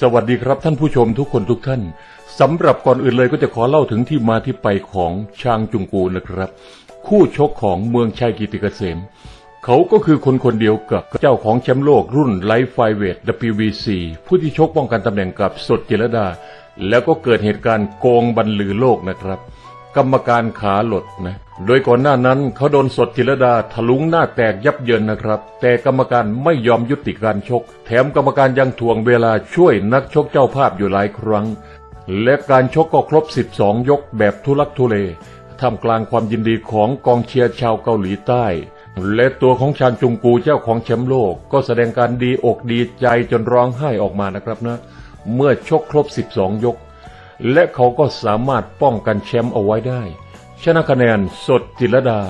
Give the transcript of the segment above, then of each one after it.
สวัสดีครับท่านผู้ชมทุกคนทุกท่านสำหรับก่อนอื่นเลยก็จะขอเล่าถึงที่มาที่ไปของชางจุงกูนะครับ คู่ชกของเมืองชัยกิติเกษม เขาก็คือคนคนเดียวกับเจ้าของแชมป์โลกรุ่นไลฟ์ไฟเวท WBC ผู้ที่ชกป้องกันตำแหน่งกับสดจิรดา แล้วก็เกิดเหตุการณ์โกงบรรลือโลกนะครับ กรรมการขาหลดนะ โดยก่อนหน้านั้นเขาโดนสดจิรดาถลุงหน้าแตกยับเยินนะครับ แต่กรรมการไม่ยอมยุติการชก แถมกรรมการยังถ่วงเวลาช่วยนักชกเจ้าภาพอยู่หลายครั้ง และการชกก็ครบ 12 ยกแบบทุลักทุเลท่ามกลางความยินดีของกองเชียร์ชาวเกาหลีใต้ และตัวของชานจุงกูเจ้าของแชมป์โลก ก็แสดงการดีอกดีใจจนร้องไห้ออกมานะครับนะ เมื่อชกครบ 12 ยก และเขาก็สามารถป้องกันแชมป์เอาไว้ได้ ชนะคะแนนสดจิรดา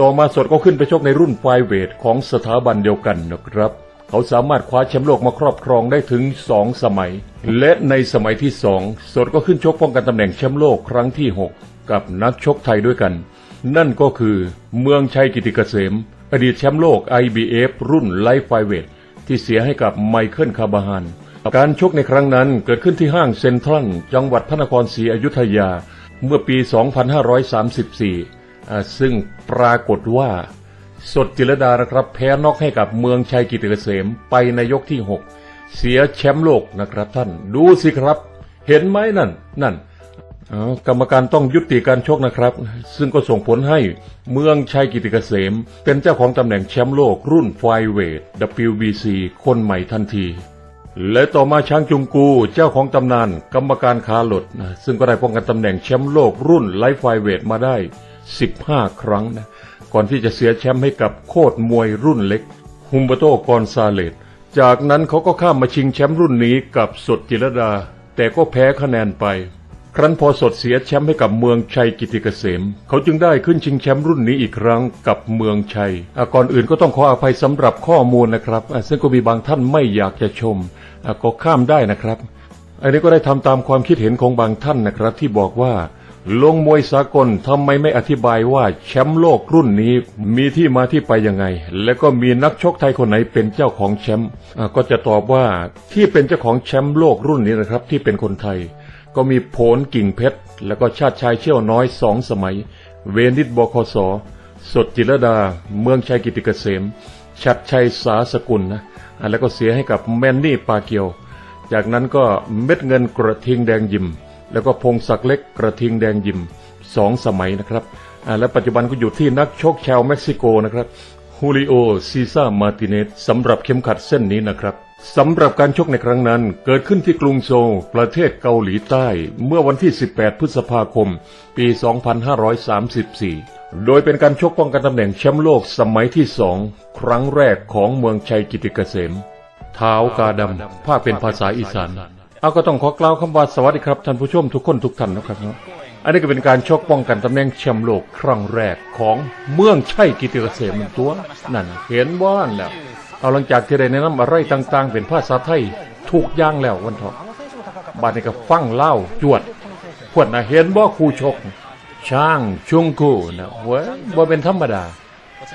ต่อมาสดก็ขึ้นไปชกในรุ่นไฟเวทของสถาบันเดียวกันนะครับ เขาสามารถคว้าแชมป์โลกมาครอบครองได้ถึงสองสมัย และในสมัยที่สองสดก็ขึ้นชกป้องกันตำแหน่งแชมป์โลกครั้งที่ 6 กับนักชกไทยด้วยกัน นั่นก็คือเมืองชัยกิติเกษม อดีตแชมป์โลก IBF รุ่นไลฟ์ไฟเวทที่เสียให้กับไมเคิลคาบาฮาน การชกในครั้งนั้นเกิดขึ้นที่ห้างเซ็นทรัลจังหวัดพระนครศรีอยุธยา เมื่อปี 2534อ่าซึ่งปรากฏว่า สดจิรดานะครับ แพ้น็อกให้กับเมืองชัยกิติเกษมไปในยกที่ 6 เสียแชมป์โลกนะครับท่าน ดูสิครับ เห็นไหมนั่น นั่นกรรมการต้องยุติการชกนะครับ ซึ่งก็ส่งผลให้เมืองชัยกิติเกษม เป็นเจ้าของตำแหน่งแชมป์โลกรุ่นไฟเวท WBC คนใหม่ทันที และต่อมาช้างจุงกูเจ้าของตำนาน กรรมการคาหลดนะซึ่งก็ได้ป้องกันตำแหน่งแชมป์โลกรุ่นไลฟ์ไฟเวทมาได้ 15 ครั้งนะก่อนที่จะเสียแชมป์ให้กับโคตรมวยรุ่นเล็กฮุมเบโตกอนซาเลตจากนั้นเขาก็ข้ามมาชิงแชมป์รุ่นนี้กับสดจิรดา แต่ก็แพ้คะแนนไป ครั้นพอสดเสียแชมป์ให้กับเมืองชัยกิติเกษม เขาจึงได้ขึ้นชิงแชมป์รุ่นนี้อีกครั้งกับเมืองชัยอก่อนอื่นก็ต้องขออภัยสำหรับข้อมูลนะครับซึ่งก็มีบางท่านไม่อยากจะชมก็ข้ามได้นะครับ อันนี้ก็ได้ทำตามความคิดเห็นของบางท่านนะครับ ที่บอกว่า ลงมวยสากลทำไมไม่อธิบายว่าแชมป์โลกรุ่นนี้มีที่มาที่ไปยังไง และก็มีนักชกไทยคนไหนเป็นเจ้าของแชมป์ก็จะตอบว่าที่เป็นเจ้าของแชมป์โลกรุ่นนี้นะครับ ที่เป็นคนไทย ก็มีโผลกิ่งเพชร แล้วก็ชาติชายเชี่ยวน้อยสองสมัย เวนิดบคสสดจิรดา เมืองชัยกิติเกษม ชัดชัยสาสกุลนะแล้วก็เสียให้กับแมนนี่ปาเกียว จากนั้นก็เม็ดเงินกระทิงแดงยิม แล้วก็พงศักดิ์เล็กกระทิงแดงยิมสองสมัยนะครับ และปัจจุบันก็อยู่ที่นักชกชาวเม็กซิโกนะครับฮูลิโอซีซ่ามาติเนสสำหรับเข็มขัดเส้นนี้นะครับ สำหรับการชกในครั้งนั้นเกิดขึ้นที่กรุงโซลประเทศเกาหลีใต้ เมื่อวันที่ 18 พฤษภาคม ปี 2534 โดยเป็นการชกป้องกันตำแหน่งแชมป์โลกสมัยที่สองครั้งแรกของเมืองชัยกิติเกษมเท้ากาดำภาคเป็นภาษาอีสานเอาก็ต้องขอกล่าวคำว่าสวัสดีครับท่านผู้ชมทุกคนทุกท่านนะครับเนาะอันนี้ก็เป็นการชกป้องกันตำแหน่งแชมป์โลกครั้งแรกของเมืองชัยกิติเกษมตัวนั่นเห็นบ้านแล้ว เอาหลังจากที่ได้แนะนำอะไรต่าง ๆ เป็นภาษาไทยถูกอย่างแล้ววันเถาะบาดนี้ก็ฟังเล่าจวดพวดนะเห็นบ่คู่ชก ช่างชุงกูนะเว้ยบ่เป็นธรรมดา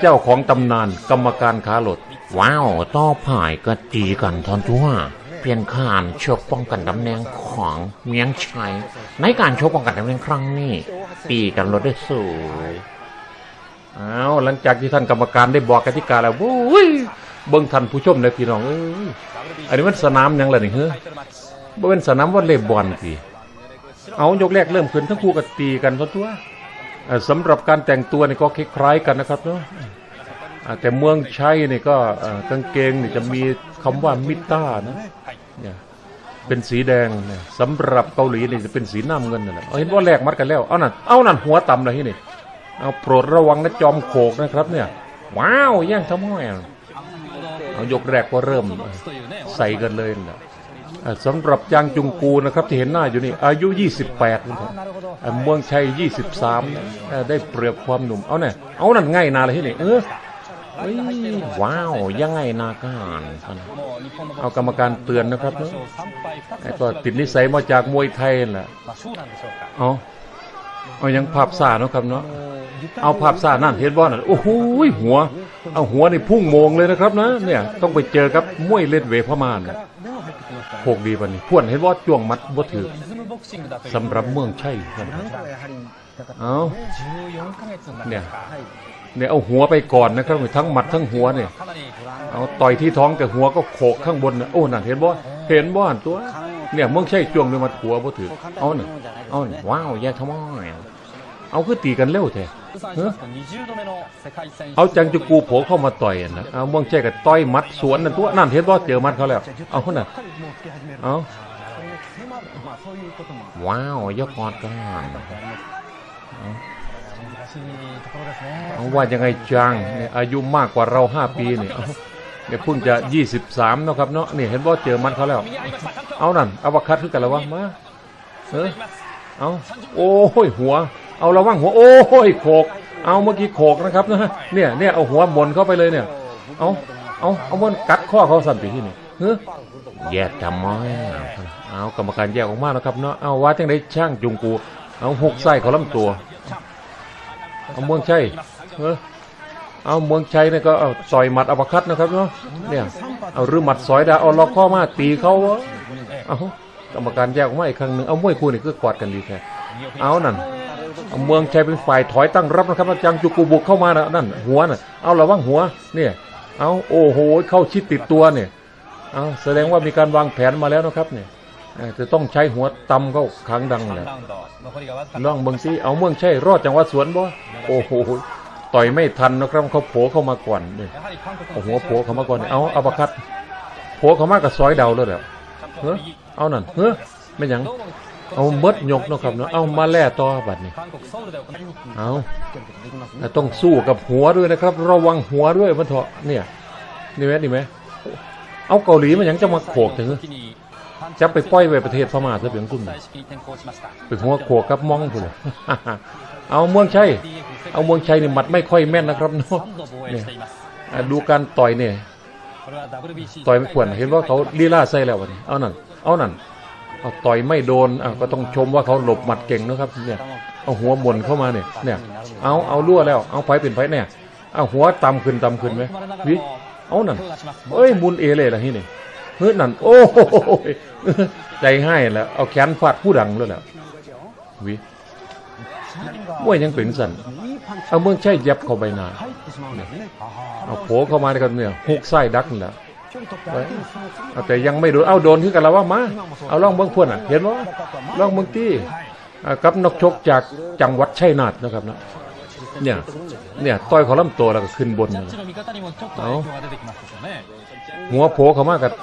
เจ้าของตำนานกรรมการขาหลด ว้าวต่อผ่ายก็ตีกันทอนทั่วเปลี่ยนขานเชือกป้องกันตำแหน่งของเมียงชัยในการชกป้องกันตำแหน่งครั้งนี้ตีกันลดได้สวยเอาหลังจากที่ท่านกรรมการได้บอกกติกาแล้วโว้ย เบิ่งท่านผู้ชมเลยพี่น้องเอ้ยอันนี้มันสนามยังล่ะนี่เฮ้อบ่เป็นสนามวอลเลย์บอลสิเอายกแรกเริ่มขึ้นทั้งคู่ก็ตีกันตัวเอ่อสำหรับการแต่งตัวนี่ก็คล้ายๆกันนะครับเนาะแต่เมืองชัยนี่ก็กางเกงนี่จะมีคำว่ามิต้านะเนี่ยเป็นสีแดงนะสำหรับเกาหลีนี่จะเป็นสีน้ำเงินนั่นแหละเห็นว่าแลกมัดกันแล้ว เอานั่นเอานั่นหัวต่ำเลยที่นี่เอาโปรดระวังนะจอมโขกนะครับเนี่ย ว้าวแย่งทำไมอ่ เอายกแรกก็เริ่มใส่กันเลยนะสำหรับจางจุงกูนะครับที่เห็นหน้าอยู่นี่ อายุ 28นะครับเมืองชัย 23นะอ่าได้เปรียบความหนุ่ม เอาเนี่ยเอานั่นง่ายนาเลยที่นี่เออว้าว ยังไงนาการเอากรรมการเตือนนะครับเนอะไอ้ก็ติดนิสัยมาจากมวยไทยนั่แหละเอา เอายังภาพสาเนาะครับเนาะเอาภาพสานั่นเฮ็นบอลอะโอ้โหหัว เอาหัวในพุ่งโมงเลยนะครับนะเนี่ยต้องไปเจอครับมวยเล่นเวพม่านะโคกดีวันนี้พ่วนเฮ็นว่าจ้วงมัดบ่ถือสำหรับเมืองใช่บเอาเนี่ยเนี่ยเอาหัวไปก่อนนะครับทั้งหมัดทั้งหัวเนี่ยเอาต่อยที่ท้องแต่หัวก็โขกข้างบนนะโอ้นั่นเห็นบ่เห็นบ่ตัวเนี่ยเมืองใช่จ้วงด้วยมัดหัวบ่ถือเอาหนึ่ง อ้ยว้าวแย่ทั้งมอยเอาคือตีกันเร็วแท้เอาจังจะกูโผเข้ามาต่อยนะเอาม่วงแจ้กัต่อยมัดสวนนั่นตัวนั่นเห็นว่าเจอมัดเขาแล้ว เอาคนน่ะเอาว้าวยกคอดกันเอาว่ายังไงจังเนี่ยอายุมากกว่าเราห้าปีเนี่ยเนี่ยพุ่งจะ 23เนาะครับเนาะนี่เห็นว่าเจอมันเขาแล้ว เอานั่นอาบัคคัตขึ้นกันแล้ววะมาเออ เอาโอ้ยหัว เอาระวังหัว โอ้ยโขก เอาเมื่อกี้โขกนะครับนะเนี่ยเนี่ยเอาหัวหมนเข้าไปเลยเนี่ย เอาเอาเอามนกัดข้อเขาสั่นไปที่นี่เฮ้อแย่ทมอยเอากรรมการแยกออกมาแล้วครับเนาะเอาว่าจังไดช่างจุงกู เอาหกไส้เขาลำตัว เอาเมืองชัยเออเอาเมืองชัยเนี่ยก็เอาต่อยหมัดอัปคัดนะครับเนาะเนี่ยเอารือหมัดสอยดาเอาล็อกข้อมาตีเขาเอา กรรมการแยกออมาอีกครั้งหนึ่งเอามวยคู่นี่คือกาดกันดีแค่เอานั่นเมืองชัยเป็นฝ่ายถอยตั้งรับนะครับอาจารย์จุกูบุกเข้ามานะนั่น หัวน่ะเอาระวังหัวเนี่ยเอาโอ้โหเข้าชิดติดตัวเนี่ยเอาแสดงว่ามีการวางแผนมาแล้วนะครับเนี่ยจะต้องใช้หัวตำเข้าค้างดังแหละล่องเมืองซีเอาเมืองชัยรอดจังหวัดสวนบ่โอ้โหต่อยไม่ทันนะครับเขาโผล่เข้ามาก่อนเนี่ยหัวโผล่เข้ามาก่อนเอาอัปคัดโผล่เข้ามากับซอยเดาเลยแล้วเฮ้ เอานั่นเฮ้อไม่ยังเอาเบิดยกนะครับเนาะเอามาแล่ต่อบัดนี้เอาแต่ต้องสู้กับหัวด้วยนะครับ ระวังหัวด้วยมันเถอะเนี่ยนี่ไหมนี่ไหมเอาเกาหลีมันยังจะมาโขกถึงจะไปป้อยไปประเทศพม่าซะเปลืยงคุณไปหัวโขกกับมองคุณเอาเมืองชัยเอาเมืองชัยนี่หมัดไม่ค่อยแม่นนะครับเนาะเนี่ยดูการต่อยเนี่ยต่อยไม่ควรเห็นว่าเขาลีลาใส่แล้ววันนี้เอานั่น เอานั่นเอาต่อยไม่โดนอะก็ต้องชมว่าเขาหลบหมัดเก่งนะครับ เนี่ย เอาหัวหม่นเข้ามาเนี่ย เนี่ย เอาเอารั่วแล้ว เอาไฟเป็นไฟเนี่ยเอาหัวต่ำขึ้นต่ำขึ้นไหมวิเอานั่นเอ้ยมุนเอเลยล่ะที่นี่เฮ้ยนั่นโอ้โหใจให้แล้วเอาแขนฟาดผู้ดังแล้วแหละวิมวยยังเป็นสันเอาเมืองใช่ยับเข้าไปหนาเอาโผล่เข้ามาในกันเนี่ยหกไส้ดักนั่แหละ แต่ยังไม่โดนเอ้าโดนขึ้นกันแล้วว่ามาเอาล่องเบื้องพวนอะ เห็นว่าล่องเบื้องตี้กับนกชกจากจังหวัดชัยนาทนะครับนะเนี่ยเนี่ยต้อยเขอล่ำตัวแล้วก็ขึ้นบนเอาหัวโผเขามากกับ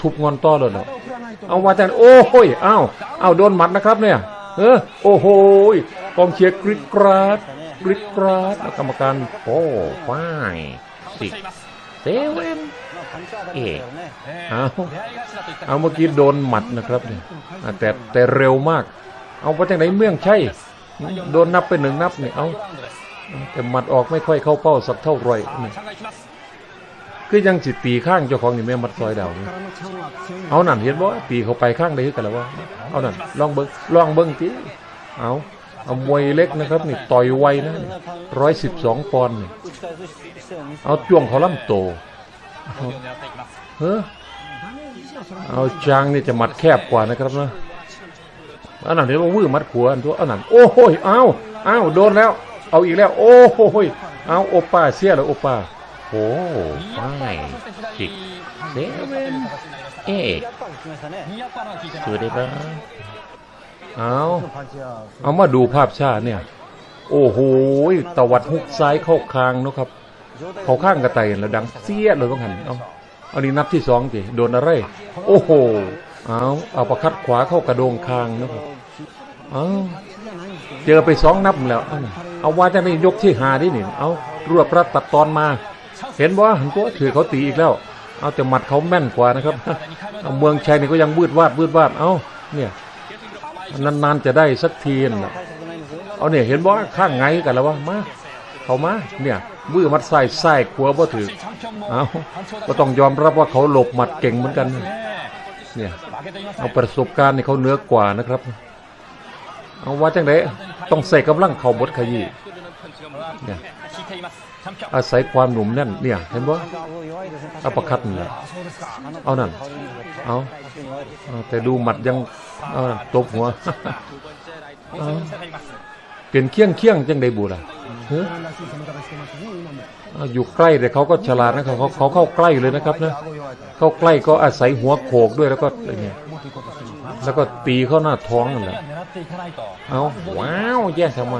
ทุบงอนต้อเลยเนาะเอาว่าแต่โอ้ยหอ้าวอ้าวโดนหมัดนะครับเนี่ย เออโอ้โหกองเชียร์กริดกราดกริดกราดกรรมการโอ้ป้ายสิเซเว่น เอะเอาเอาเมื่อกี้โดนหมัดนะครับเนี่ยแต่แต่เร็วมาก เอาไปจากไหนเมืองใช่โดนนับไปหนึ่งนับเนี่ยเอาแต่หมัดออกไม่ค่อยเข้าเป้าสักเท่าไรเนี่คือยังจิตปีข้างเจ้าของอยู่แม่มัดซอยดาวนี่ยเอานั่นเห็นบ่ปีเขาไปข้างได้ยังไงแล้ววะเอานั่นลองเบิ้งลองเบิ้งตีเอาเอามวยเล็กนะครับนี่ต่อยไวนะร้อยสิบสองปอนด์เอาจ้วงเขาล่ำโต เฮ้อเอาจางนี่จะมัดแคบกว่านะครับนะอันนั้นเดี๋ยววื้มัดขัวอันตัวอันนั้นโอ้โหเอาเอาโดนแล้ว เอาอีกแล้ว โอ้โหเอาโอป้าเสียแล้วโอป้าโอ้ป้ายสิเซเว่นเอ๊ะสวได้ปะเอาเอามาดูภาพชาเนี่ย โอ้โหตวัดหุกซ้ายเข้าคางนะครับ เขาข้างกระไตแล้วดังเสียเลยว่างันเอาเอานี่นับที่สองจีโดนอะไร โอ้โหเอาเอาประคัดขวาเข้ากระโดงคางนะครับเอาเจอไปสองนับแล้ว เอาเอาว่าจะในยกที่หาดิหนี่เอารวบรัดตัดตอนมา เห็นว่าหันตัวถือเขาตีอีกแล้ว เอาแต่หมัดเขาแม่นกว่านะครับเอเมืองชัยนี่ก็ยังบืดวาดบืดวาด เอาเนี่ยนานๆจะได้สักทีนะเอาเนี่ยเห็นว่าข้างไงกันแล้ววะมา เขามาเนี่ย มือมัดไส้ไส้ขัวว่าถือเอาก็ต้องยอมรับว่าเขาหลบหมัดเก่งเหมือนกัน เนี่ยเอาประสบการณ์ในเขาเนื้อกว่านะครับ เอาว่าจังไรต้องใส่กำลังเขาบดขยี้เนี่ยอาศัยความหนุ่มแน่นเนี่ยเห็นบ่อาประคัดเนี่ยเอานั่นเอาแต่ดูหมัดยังตบหัว เป็นเคี้ยงเคี้ยงจังได้บุล่ะอยู่ใกล้แต่เขาก็ฉลาดนะครับเขาเขาเข้าใกล้เลยนะครับนะเข้าใกล้ก็อาศัยหัวโขกด้วยแล้วก็อะไรเงี้ยแล้วก็ตีเข้าหน้าท้องนั่นแหละเอาว้าวแย่ทำไม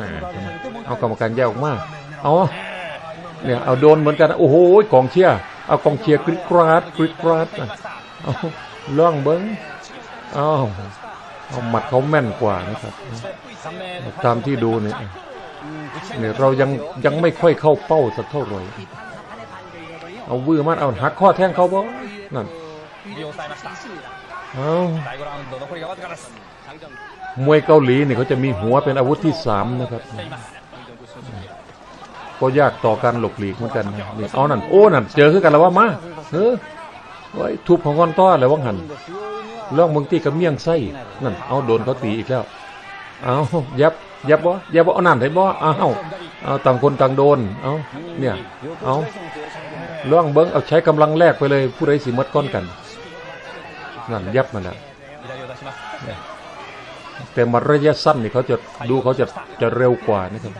เอากรรมการแย่มากเอาเนี่ยเอาโดนเหมือนกันโอ้โหกองเชียเอากองเชียกริดกราดกริดกราดเอาล่องเบิ้งเอา เอาหมัดเขาแม่นกว่านะครับ ตามที่ดูเนี่ยเนี่ยเรายังยังไม่ค่อยเข้าเป้าสักเท่าไหร่เอาวื้อมัดเอาหักข้อแท่งเขาบ้างนั่นเอามวยเกาหลีเนี่ยเขาจะมีหัวเป็นอาวุธที่สามนะครับ ก็ยากต่อการหลบหลีกเหมือนกันนี่เอานั่นโอ้นั่นเจอขึ้นกันแล้วว่ามาเฮ้ยทุบของก้อนต้อแล้วว่างหัน ลองมึงทีกับเมี่ยงไส้นั่นเอาโดนเขาตีอีกแล้วเอายับยับบ่ยับบ่เอาน้ำใส่บ่เอาเอาต่างคนต่างโดนเอาเนี่ยเอาล่องเบิ้งเอาใช้กำลังแรกไปเลยผู้ใดสิมัดก้อนกันนั่นยับมันละแต่มาระยะสั้นนี่เขาจะดูเขาจะจะเร็วกว่านะครับ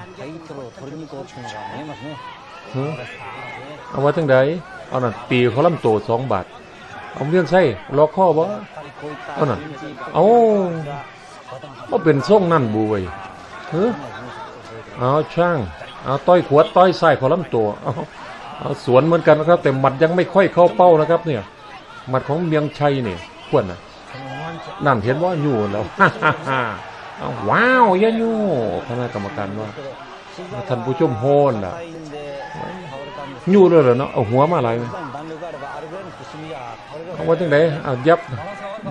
เอาไว้ทั้งใดเอานั่นตีเขาล่ำโตสองบาท เอาเรื่องใช่ล็อกข้อบ่เอาน่ะเอาว่าเป็นส่งนั่นบุ้ยเฮ้อเอาช่างเอาต้อยขวดต้อยใส่ขอลำตัวเอาเอาสวนเหมือนกันนะครับ แต่หมัดยังไม่ค่อยเข้าเป้านะครับ เนี่ยหมัดของเมียงชัยเนี่ยขวนนะนั่นเห็นว่าอยู่แล้วว้าวยันอยู่คณะกรรมการว่าท่านผู้ชมโฮนล่ะอยู่เลยเหรอเนาะเอาหัวมาอะไร เอาไว้ตั้ไหนเอายับ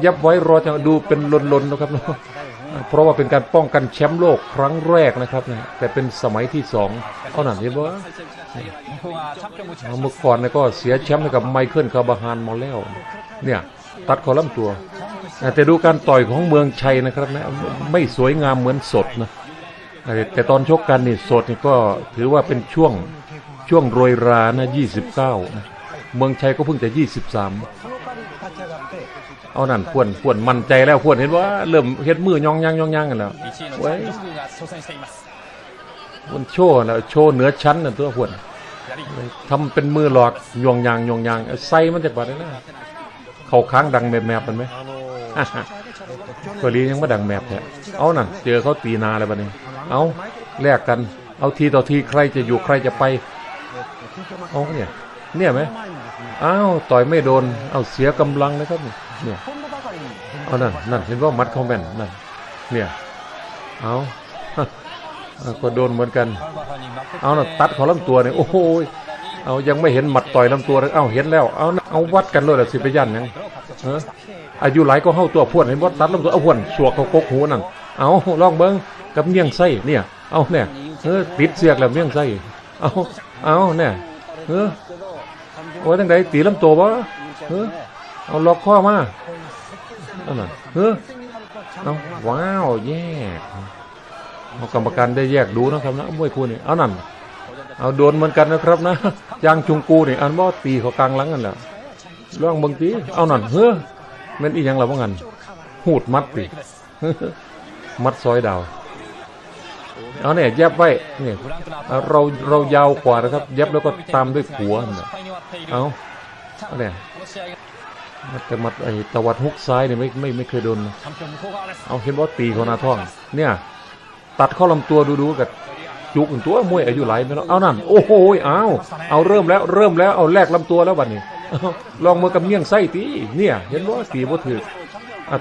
ยับไว้รอจะดูเป็นลนๆนะครับเนาะเพราะว่าเป็นการป้องกันแชมป์โลกครั้งแรกนะครับแต่เป็นสมัยที่สองเอาหนักเห็นว่เมื่อก่อนี่ก็เสียแชมป์ให้กับไมเคิลคาร์บาฮานมาแล้ว เนี่ยตัดคอลัมน์ตัว แต่ดูการต่อยของเมืองชัยนะครับนะไม่สวยงามเหมือนสดนะแต่ตอนชกกันนี่สดนี่ก็ถือว่าเป็นช่วงช่วงโรยรานะ 29 นะ เมืองชัยก็เพิ่งจะ 23 เอานั่นพวนพวนมันใจแล้วพวนเห็นว่าเริ่มเห็ดมือย่องย่างย่องย่างกันแล้วเว้ยมันโชว์แล้วโชว์เหนือชั้นน่ะตัวพวนทำเป็นมือหลอกย่องย่างย่องย่างใส่มันจากบัดนี้นะเขาค้างดังแมบแมบมันไหมตัวลียังไม่ดังแมบแท้เอานั่นเจอเขาตีนาอะไรบ้านี้เอาแลกกัน เอาทีต่อทีใครจะอยู่ใครจะไปเอาเนี่ย เนี่ยไหมอ้าวต่อยไม่โดน เอาเสียกำลังนะครับนี่เนี่ยเอานั่นนั่นเห็นว่ามัดคอมเมนต์นั่นเนี่ยเอาก็โดนเหมือนกัน เอาน่ะตัดเขาลำตัวเนี่ยโอ้โหเอายังไม่เห็นหมัดต่อยลำตัวเลยเอาเห็นแล้ว เอาเอาวัดกันเลยละสิไปยันยังเอออายุหลายก็เข้าตัวพวนเห็นว่าตัดลำตัวเอาพวนสวกเขากกหูนั่นเอาลองเบิ้งกับเมี่ยงไส้เนี่ย เอาเนี่ยเออติดเสียกแล้วเมี่ยงไส้เอาเอาเนี่ยเออ อ้ยตั้งใดตีลำตัวบ่เออเอาล็อกข้อมาเอาน่ะเออเอาว้าวแย่เอากรรมการได้แยกดูนะครับนะมวยคู่นี่เอานั่นเอาโดนเหมือนกันนะครับนะยางชุงกูนี่อันว่าตีเขากลางหลังกันแหละล่องบางทีเอานั่นเฮ้อแมันอีหยังเราว่างันหูดมัดติมัดซอยดาว เอาเนี่ยแยบไว้เนี่ยเราเรายาวกว่านะครับแยบแล้วก็ตามด้วยหัวนะเอาเอาเนี่ยแต่มัดไอตวัดฮุกซ้ายเนี่ยไม่ไม่ไม่เคยโดนเอาเห็นว่าตีขอนาท่อง เนี่ย ตัดข้อลำตัวดูๆกับจุกตัวมวยอายุไหลายไปแล้วเอานั่นโอ้โหอ้าวเอาเริ่มแล้วเริ่มแล้วเอาแลกลำตัวแล้ววันนี้ลองมากับเมี่ยงไส้ตีเนี่ย เห็นว่าตีบ่ถือ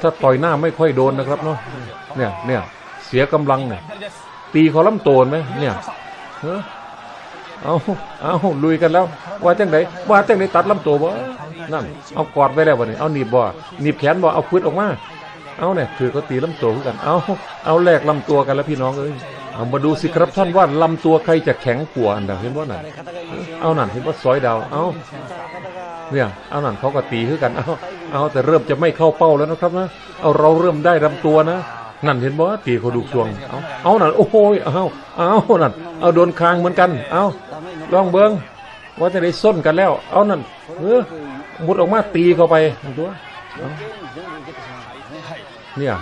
ถ้าต่อยหน้าไม่ค่อยโดนนะครับเนาะเนี่ยเนี่ยเสียกำลังเนี่ย ตีเขาลำโตนไหมเนี่ยเออเอาเอาลุยกันแล้ว ว่าจังไดว่าจังไดตัดลำตัวบ่นั่นเอากอดไว้แล้วบัดนี้เอาหนีบบ่หนีบแขนบ่เอาพืดออกมาเอาเนี่ยคือเขาตีลำตัวกัน เอาเอาแลกลำตัวกันแล้วพี่น้องเอ้ยเอามาดูสิครับท่านว่าลำตัวใครจะแข็งกว่าอันเดาเห็นว่านั่นเอานั่นเห็นว่าซอยดาวเอาเนี่ยเอานั่นเขาก็ตีคือกันเอาเอาแต่เริ่มจะไม่เข้าเป้าแล้วนะครับนะเอาเราเริ่มได้ลำตัวนะ นั่นเห็นบ่ตีเขาดูดวง เอาเอานั่นโอ้ยเอาเอานั่นเอาโดนคางเหมือนกัน เอาลองเบิ้งว่าจะได้ส้นกันแล้ว เอานั่นเออมุดออกมาตีเข้าไปตัวเนี่ย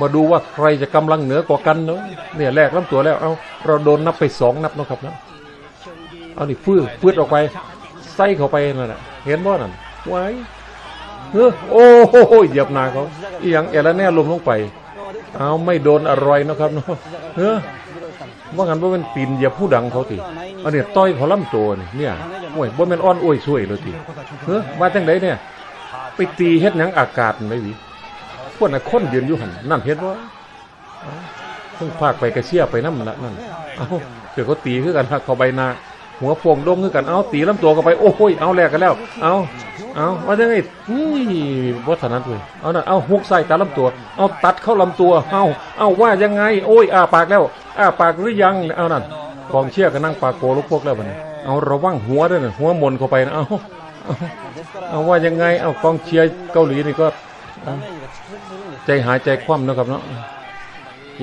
มาดูว่าใครจะกำลังเหนือกว่ากันเนาะเนี่ยแรกลำตัวแล้วเอาเราโดนนับไปสองนับนะครับนะเอานี่ฟื้นฟื้นออกไปไส้เข้าไปนั่นแหละเห็นบ่นั่นไว้เออโอ้โหเหยียบนาเขาอีหยังแอลแน่ลมลงไป เอาไม่โดนอร่อยเนะครับเนาะเฮ้อว่างันว่าเป็นปีนเหยียบผู้ดังเขาติอันนี้ต้อยเขาลำตัวนี่เนี่ยโอ้ยบ่แม่นอ้อนอ้วยช่วยเลยติเฮ้อว่าจังไดเนี่ยไปตีเฮ็ดหยังอากาศนั่นเลยวิพวกน่ะคนยืนอยู่หันนั่นเฮ็ดว่าเพิ่งพากไปกระเชียไปน้ำละนั่นเอาเดี๋ยวเขาตีคือกันเขาใบหนา หัวโป่งดงคือกันเอาตีลำตัวกันไปโอ้ยเอาแลกกันแล้ว เอาเอาว่าจังไงอุ้ยวัฒนัดเลยเอาน่ะเอาฮุกใส่ตาลำตัว เอาตัดเข้าลำตัว เอาเอาว่ายังไง โอ้ยอ้าปากแล้วอ้าปากหรือยังเอานั่นกองเชียร์ก็นั่งปากโกลูกพวกแล้วบันี้เอาระวังหัวด้วยนะหัวมนเข้าไปนะเอาเอาเอาว่ายังไง เอากองเชียร์เกาหลีนี่ก็ใจหายใจคว่ำนะครับเนาะ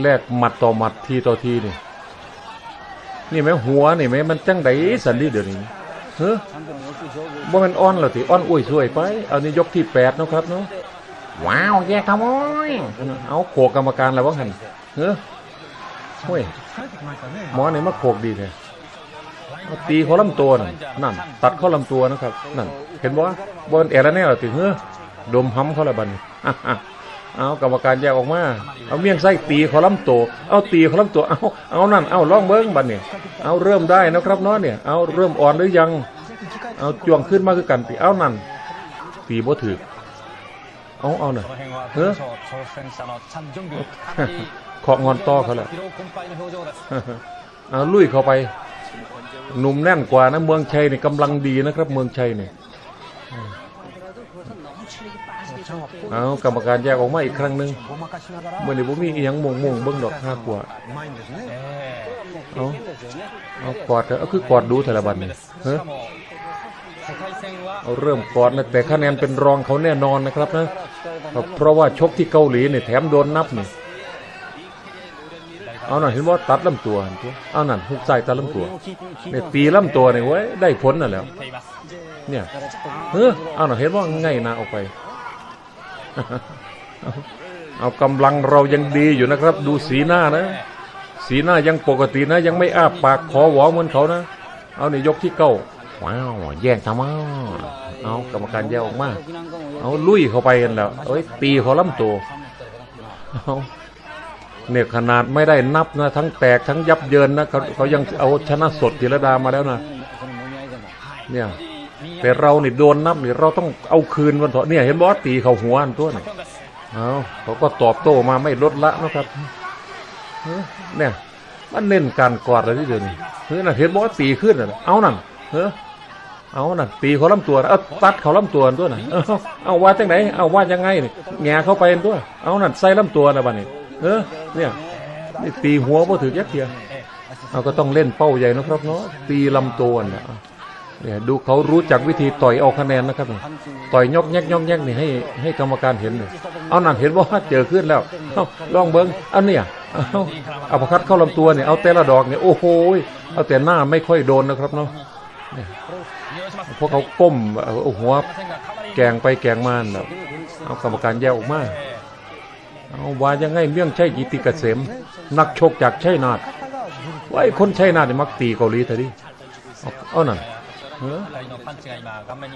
แลกหมัดต่อหมัดทีต่อทีนี่ นี่ไหมหัวนี่ไหมมันจังไดสันดีเดี๋ยวนี้เฮ้ยบ่มันอ้อนหรอสิอ้อนอุ้ยช่วยไป เอานี่ยกที่แปดนะครับเนาะว้าวแย่ทั้โมยเอาโขกกรรมการแล้วว่าหันเฮ้ยหมอเนี่ยมาโขกดีเลยตีข้อลำตัวนั่นนั่นตัดข้อลำตัวนะครับนั่นเห็นบ่ว่าบนแอร์แล้วเน่ยเราติเฮ้ยดมห้ำเขาละบันอะ เอากรรมการแยกออกมา เอาเมี่ยงไส้ตีขอลำโต เอาตีขอลำโต เอา เอานั่น เอาล่องเบิ้งบัดเนี่ย เอาเริ่มได้นะครับน้อเนี่ย เอาเริ่มอ่อนหรือยัง เอาจวงขึ้นมาคือกันตีเอานั่น ตีบ่ถือเอาเอาหน่อยเฮ้อของอนต้อเขาแหละเอาลุยเข้าไป หนุ่มแน่นกว่านะเมืองชัยเนี่ยกำลังดีนะครับ เมืองชัยเนี่ย เอากรรมการแยกออกมาอีกครั้งหนึ่งเมื่อนี้ผมมีอีหยังมงมงเบิ้งดอกห้ากวดเอาเอากอดเอะเอาคือกอดดูแต่ละบันเนี่ยเฮ้เอาเริ่มกอดนะแต่คะแนนเป็นรองเขาแน่นอนนะครับนะเพราะว่าชกที่เกาหลีเนี่ยแถมโดนนับเนี่ยเอาหน่อยเห็นว่าตัดลำตัวเอาหน่อยหุกใจตัดลำตัวเนี่ยตีลำตัวเนี่ยไว้ได้ผลน่ะแล้ว เนี่ยเฮ้อเอาหน่อยเห็นว่าไงนะออกไป เอากำลังเรายังดีอยู่นะครับ ดูสีหน้านะ สีหน้ายังปกตินะ ยังไม่อ้าปากขอหวอเหมือนเขานะ เอาเนี่ยยกที่เก้าว้าวแย่งทำไมเอากรรมการแยกออกมาเอาลุยเข้าไปกันแล้วเอ้ยตีเขาลำตัวเอาเนี่ยขนาดไม่ได้นับนะ ทั้งแตกทั้งยับเยินนะเขาเขายังเอาชนะสดจิรดามาแล้วนะ เนี่ย แต่เราเนี่โดนนับนี่ยเราต้องเอาคืนวันเถอะเนี่ยเห็นบอสตีเขาหัวอันตัวนี่เอาเขาก็ตอบโต้มาไม่ลดละนะครับเนี่ยมันเน้นการกอดอะไรที่เดียวนี่เฮ้ยน่ะเห็นบอสตีขึ้นน่ะเอานั่นเฮ้ยเอานั่นตีเขาลำตัวนะเอาตัดเขาลำตัวตัวน่ะเอาเอาว่าจังไหนเอาว่ายังไงนี่แงเข้าไปตัวเอานั่นใส่ลำตัวนะบ้านี่เออเนี่ยนี่ตีหัวพอถือยักเทียเอาก็ต้องเล่นเป้าใหญ่นะครับเนาะตีลำตัวน่ะ เนี่ยดูเขารู้จักวิธีต่อยเอาคะแนนนะครับนี่ต่อยยกแยกยกแยกนี่ให้ให้กรรมการเห็นเลยเอาหนั่นเห็นว่าเจอขึ้นแล้วลองเบิ้งเอาเนี่ยเอาเอาประคัดเข้าลำตัวเนี่ยเอาแต่ละดอกเนี่ยโอ้โหเอาแต่หน้าไม่ค่อยโดนนะครับเนาะเนี่ยเพราะเขาก้มเอาหัวแกงไปแกงมาแบบเอากรรมการแยกออกมาเอาว่ายังไงเมี่ยงใช่กิติเกษมนักชกจากชัยนาทว่าไอ้คนชัยนาทเนี่ยมักตีเกาหลีเถอะดิเอาเอานั่น เฮ้อ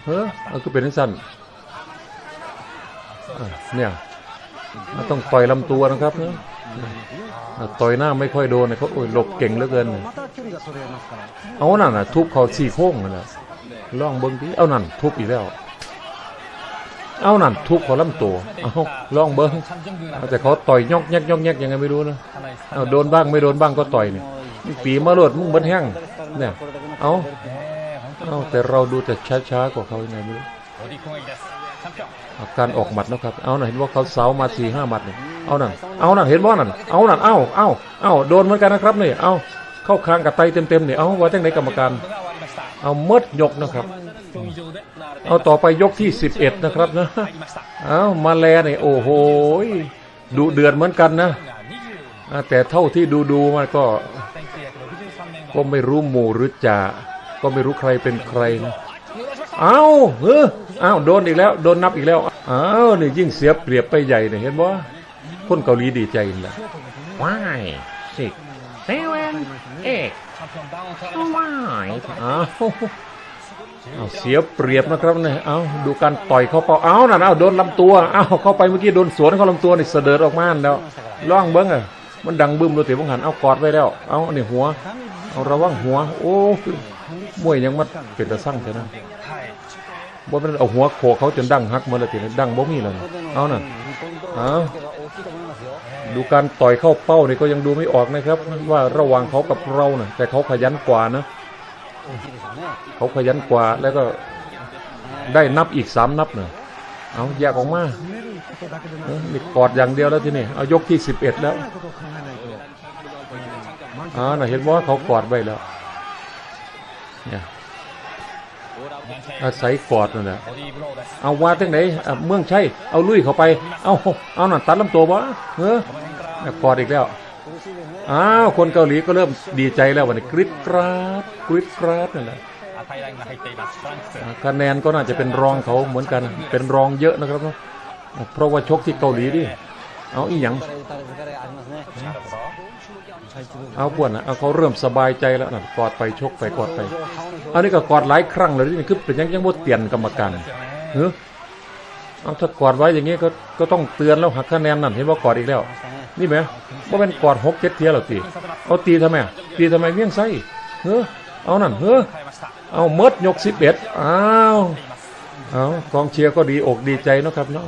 เฮ้อก็เป็นสั้นเนี่ยต้องต่อยลำตัวนะครับเนต่อยหน้าไม่ค่อยโดนเขาโอ้ยหลบเก่งเหลือเกิน เอานั่นนะทุบเขาสี่โค้งนั่นแะล่องเบิ้งดิเอานั่นทุบอีกแล้ว เอานั่นทุบเขาลำตัว เอาล่องเบิ้งแต่เขาต่อยยกแยกยกแยกยังไงไม่รู้นะเอาโดนบ้างไม่โดนบ้างก็ต่อยเนี่ยปีมาโลดมุ่งเบิ้งแห้งเนี่ย เอา เราแต่เราดูแต่ช้าๆกว่าเขาไงไม่รู้การออกหมัดนะครับ เอาหน่ะเห็นว่าเขาเสามาสี่ห้าหมัดเนี่ยเอาหน่ะเอาหน่ะเห็นว่าหน่ะเอาหน่ะเอาเอาเอาโดนเหมือนกันนะครับเนี่ยเอาเข้าคางกับไตเต็มๆเนี่ยเอาว่าจังไหนกรรมการ เอาเมิดยกนะครับ เอาต่อไปยกที่สิบเอ็ดนะครับนะเอามาแลเนี่ยโอ้โหดูเดือดเหมือนกันนะแต่เท่าที่ดูดูมาก็ก็ไม่รู้หมู่หรือจ่า ก็ไม่รู้ใครเป็นใครนะเอาเออเอาโดนอีกแล้ว โดนนับอีกแล้วอ้าวนี่ยิ่งเสียเปรียบไปใหญ่เนี่ยเห็นบ่คนเกาหลีดีใจนะว้ายสิเซเว่นเอกว้ายเอาเเสียเปรียบนะครับเนี่ยเอาดูการต่อยเข้าเป้าเอานั่นเอาโดนลำตัวเอาเข้าไปเมื่อกี้โดนสวนเข้าลำตัวนี่เสด็จออกมาแล้วล่องเบิ้งอะมันดังบึ้มเลยเตะบังหันเอากอดไว้แล้ว เอาเนี่ยหัว เอาระวังหัว โอ้ มวยยังมัดเป็นตะสั่งใช่ไหมบนว่ามันเอาหัวโขกเขาจนดังฮักมาเลยทีนั้นดังบ่มีเลยเอาน่ะเอาดูการต่อยเข้าเป้านี่ก็ยังดูไม่ออกนะครับ ว่าระหว่างเขากับเราเน่ะแต่เขาขยันกว่านะเขาขยันกว่าแล้วก็ได้นับอีกสามนับเนะ่ะเอาแยกออกมานี่กอดอย่างเดียวแล้วทีนี้เอายกที่สิบเอ็ดแล้วอ่าน่ะเห็นว่าเขากอดไว้แล้ว เนี่ยอาศัยฟอดนั่นแหละเอาว่าตั้งไหนเมืองใช่เอาลุยเข้าไป เอาเอาหนังตัดลำตัวบ่เออฟอร์ดอีกแล้วอ้าวคนเกาหลีก็เริ่มดีใจแล้ววันนี้กริดกราดกริดกราดนั่นแหละคะแนนก็น่าจะเป็นรองเขาเหมือนกัน เป็นรองเยอะนะครับ เพราะว่าชกที่เกาหลีดิเอาอีหยัง เอาบ้วนนะเอาเขาเริ่มสบายใจแล้วนะกอดไปชกไปกอดไป อันนี้ก็กอดหลายครั้งเลยนี่คือเป็นยังยังบ่เตียนกรรมการเออเอาถ้ากอดไว้อย่างงี้ก็ก็ต้องเตือนแล้วหักคะแนนนั่นเห็นว่ากอดอีกแล้ว นี่ไหมว่าเป็นกอดหกเจ็ดเทียหรอตีเอาตีทำไมตีทำไมเวียงไส้เออเอานั่นเออเอาเมิดยกสิบเอ็ดอ้าวเอากองเชียร์ก็ดีอกดีใจนะครับเนาะ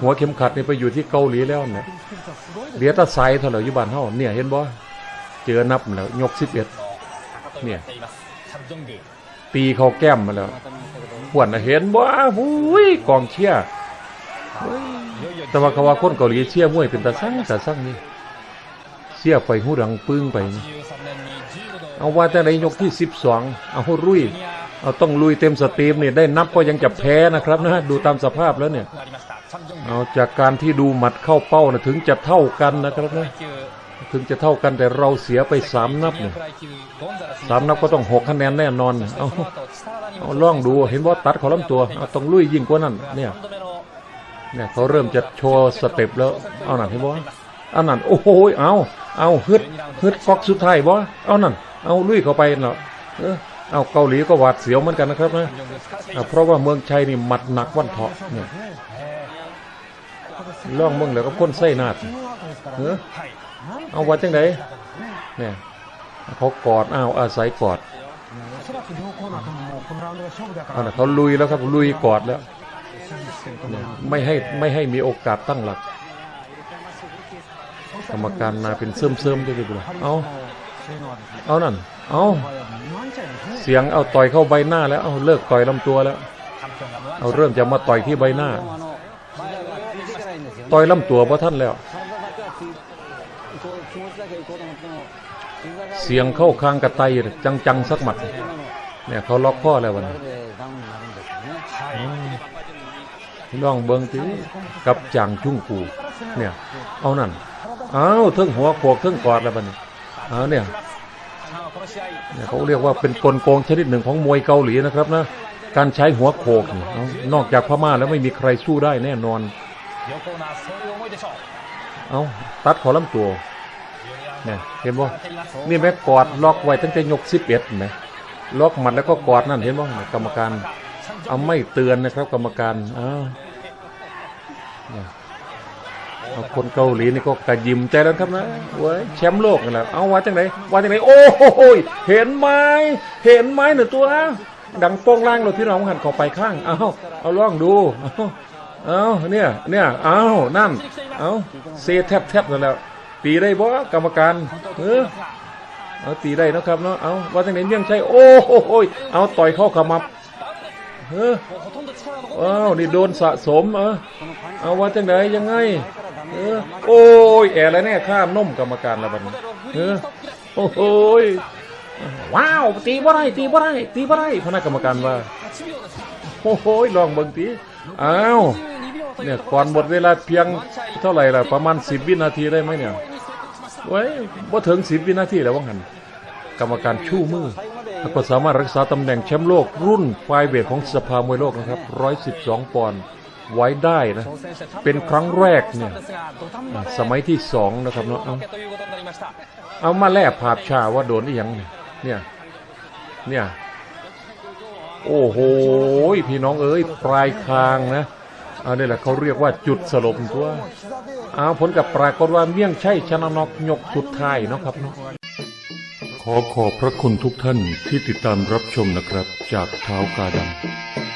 หัวเข็มขัดนี่ไปอยู่ที่เกาหลีแล้วเนี่ยเลียตถ้าไซเท่าไหร่ยุบันเท่าเนี่ยเห็นบ่เจอนับแล้วยกสิบเอ็ดเนี่ยตีเขาแก้มมาแล้วขวนเห็นบ่หูยกองเชียร์แต่ว่าคขาว่าคนเกาหลีเชียร์มวยเป็นตาซังตาซังนี่เชียร์ไปหูดังปึ้งไป เอาว่าแต่ในยกที่สิบสองเอารุ่ยเอาต้องลุยเต็มสตรีมเนี่ยได้นับก็ยังจะแพ้นะครับนะดูตามสภาพแล้วเนี่ย เอาจากการที่ดูหมัดเข้าเป้านะถึงจะเท่ากันนะครับนะถึงจะเท่ากันแต่เราเสียไปสามนับเนี่ยสามนับก็ต้องหกคะแนนแน่นอนเอาเอาล่องดูเห็นว่าตัดขอลำตัวเอาต้องลุยยิ่งกว่านั้นเนี่ยเนี่ยเขาเริ่มจะโชว์สเต็ปแล้วเอาหนันเห็นบ่เอาหนันโอ้โหเอาเอาฮึดฮึดก๊อกสุดท้ายบ่เอานั่นเอาลุยเข้าไปเนาะเออเอาเกาหลีก็หวาดเสียวเหมือนกันนะครับนะเพราะว่าเมืองชัยนี่หมัดหนักวันเถาะเนี่ย ล่องมึงแล้วก็ก้นไส้นาดเออเอาวัดจังไดเนี่ยเขากอดอ้าวอาศัยกอดเอาเขาลุยแล้วครับลุยกอดแล้วไม่ให้ไม่ให้มีโอกาสตั้งหลัก กรรมการมาเป็นเสื่อมเสื่อมด้วยกันเลยเอาเอานั่น เอาเสียงเอาต่อยเข้าใบหน้าแล้วเอาเลิกต่อยลำตัวแล้ว เอาเริ่มจะมาต่อยที่ใบหน้า ต่อยลำตัวพระท่านแล้ว เสียงเข้าคางกระไตจังจังสักหมัด เนี่ยเขาล็อกข้อแล้ววันนี้ลองเบิงทีกับจังชุ่งกูเนี่ย เอานั่นอ้าวเทิงหัวโขกเทิงกอดแล้วบัดนี้อ้าเนี่ยเนี่ยเขาเรียกว่าเป็นกลโกงชนิดหนึ่งของมวยเกาหลีนะครับนะ การใช้หัวโขกนอกจากพม่าแล้วไม่มีใครสู้ได้แน่นอน 両コーナーそういう思いでしょう เอาตัดเขอลำตัว เนี่ยเห็นบ่ ています นี่แม่กอดล็อกไว้ตั้งแต่ยกสิบเอ็ดไหมล็อกหมัดแล้วก็กอดนั่นเห็นบ่เนี่ยกรรมการเอาไม่เตือนนะครับ กรรมการอ้าวเนี่ยเอาคนเกาหลีนี่ก็กระยิมใจแล้วครับนะเว้ยแชมป์โลกนั่นแหละเอาว่าจังไหนว่าจังไหนโอ้โหยเห็นไหมเห็นไหมหนึ่งตัว ดังโป้งล่างเราที่เราหันเข้าไปข้างเอาเอาลองดูเอา เอา้าเนี่ยเนี่ยเอา้านั่น เอาเซแทบแทบนั่นแหละตีได้บ่กรรมการเออเอาตีได้นะครับเนาะเอาว่าจังไหนยังใช่โอ้โหเอาต่อยเข้าขมับเออว้าวนี่โดนสะสมเออเอาว่าจังไหนยังไงเออโอ้ยแอะไรเนี่ยข้ามน่มกรรมการละบัดนี้เออโอ้โหว้าวตีบ่ได้ตีบ่ได้ตีบ่ได้พนักกรรมการว่าโอ้โหลองบิ่งตีอ้าว เนี่ยก่อนหมดเวลาเพียงเท่าไหร่ล่ะประมาณสิบวินาทีได้ไหมเนี่ยไว้บ่ถึงสิบวินาทีแล้วว่างหันกรรมการชู่มือแล้วก็สามารถรักษาตำแหน่งแชมป์โลกรุ่นไฟเวทของสภามวยโลกนะครับ112 ปอนด์ไว้ได้นะ เป็นครั้งแรกเนี่ย สมัยที่สองนะครับเนาะเอามาแลบภาพชาว่าโดนอีหยังเนี่ย เนี่ย โอ้โห พี่น้องเอ้ย ปลายคางนะ อันนี้แหละเขาเรียกว่าจุดสลบตัว เอาผลกับปรากฏว่าเมี่ยงใช่ชนะนอกยกสุดท้ายเนาะครับเนาะขอขอบพระคุณทุกท่านที่ติดตามรับชมนะครับ จากเท้ากาดำ